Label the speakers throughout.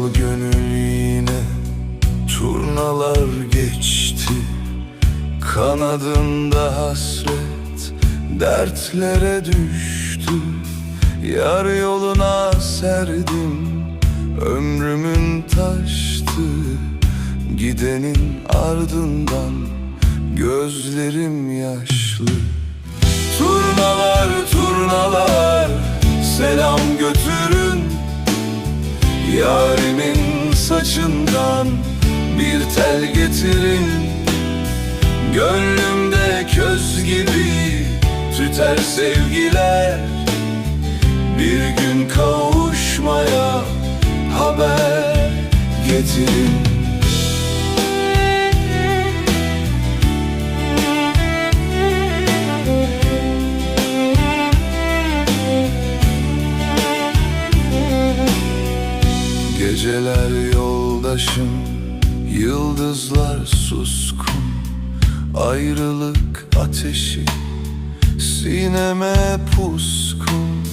Speaker 1: Al gönül yine turnalar geçti. Kanadında hasret dertlere düştü. Yar yoluna serdim ömrümün taştı. Gidenin ardından gözlerim yaşlı. Turnalar turnalar selam götürün. Yar saçından bir tel getirin. Gönlümde köz gibi tüter sevgiler. Bir gün kavuşmaya haber getirin Geceler yoldaşım, yıldızlar suskun. Ayrılık ateşi sineme puskun.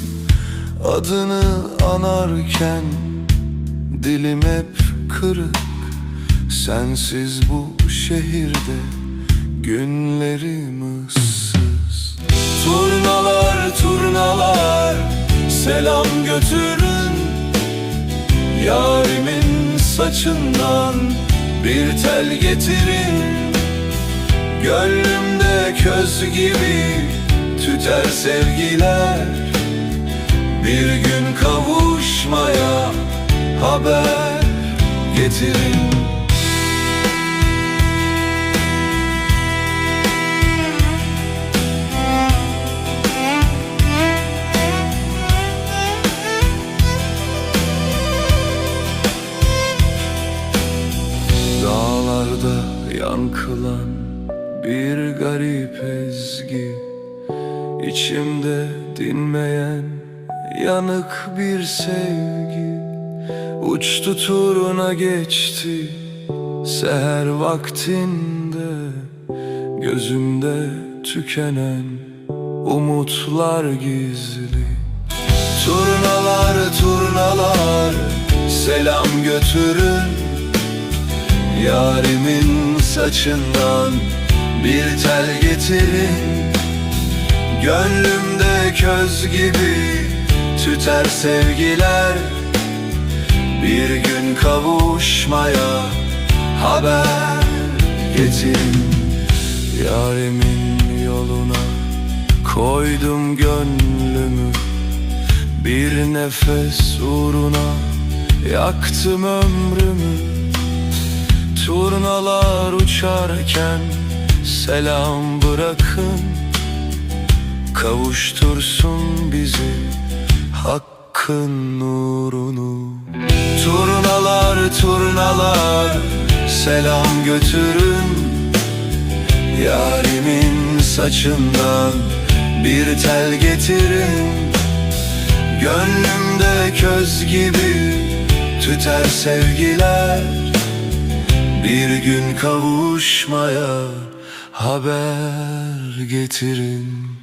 Speaker 1: Adını anarken dilim hep kırık. Sensiz bu şehirde günlerim ıssız saçından bir tel getirin. Gönlümde köz gibi tüter sevgiler. Bir gün kavuşmaya haber getirin yankılan bir garip ezgi İçimde dinmeyen yanık bir sevgi. Uçtu turuna geçti seher vaktinde Gözümde tükenen umutlar gizli. Turnalar turnalar selam götürün Yarimin saçından bir tel getirin. Gönlümde köz gibi tüter sevgiler. Bir gün kavuşmaya haber getirin. Yarimin yoluna koydum gönlümü. Bir nefes uğruna yaktım ömrümü Turnalar uçarken selam bırakın. Kavuştursun bizi hakkın nurunu. Turnalar turnalar selam götürün. Yarimin saçından bir tel getirin. Gönlümde köz gibi tüter sevgiler bir gün kavuşmaya haber getirin